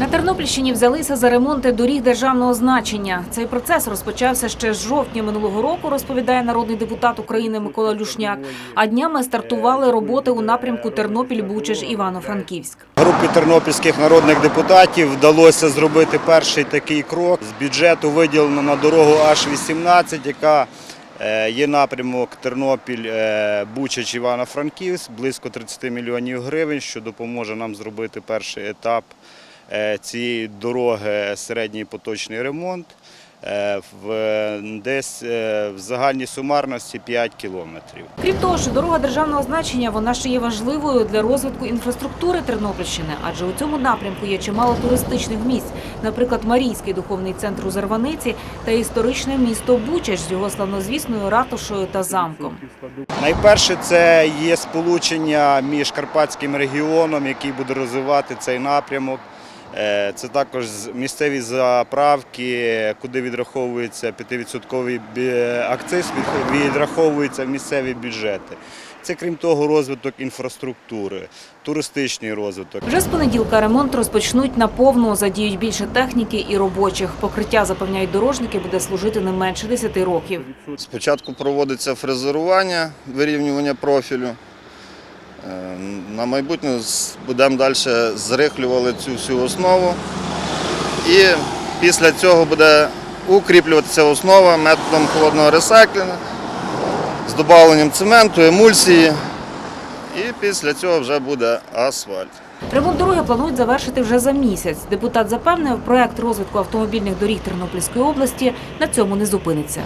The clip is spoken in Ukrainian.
На Тернопільщині взялися за ремонти доріг державного значення. Цей процес розпочався ще з жовтня минулого року, розповідає народний депутат України Микола Люшняк. А днями стартували роботи у напрямку Тернопіль-Бучач Івано-Франківськ. Групі тернопільських народних депутатів вдалося зробити перший такий крок. З бюджету виділено на дорогу H18, яка е, є напрямок Тернопіль, е, Бучач, Івано-Франківськ, близько 30 мільйонів гривень, що допоможе нам зробити перший етап цієї дороги середній поточний ремонт. е, В десь е, в загальній сумарності 5 кілометрів. Крім того, що дорога державного значення вона ще є важливою для розвитку інфраструктури Тернопільщини, адже у цьому напрямку є чимало туристичних місць, наприклад, Марійський духовний центр у Зарваниці та історичне місто Бучач з його славнозвісною ратушою та замком. Найперше це є сполучення між Карпатським регіоном, який буде розвивати цей напрямок. Е, Це також з- місцеві заправки, куди відраховується 5% бі- акциз, відраховується в місцеві бюджети. Це крім того, розвиток інфраструктури, туристичний розвиток. Вже з понеділка ремонт розпочнуть наповну, задіють більше техніки і робочих. Покриття запевняють дорожники, буде служити не менше 10 років. Спочатку проводиться фрезерування, вирівнювання профілю. Е, На майбутнє будемо далі зрихлювати цю всю основу. І після цього буде укріплюватися основа методом холодного ресайклінгу з додавленням цементу, емульсії. І після цього вже буде асфальт. Ремонт дороги планують завершити вже за місяць. Депутат запевнив, проект розвитку автомобільних доріг Тернопільської області на цьому не зупиниться.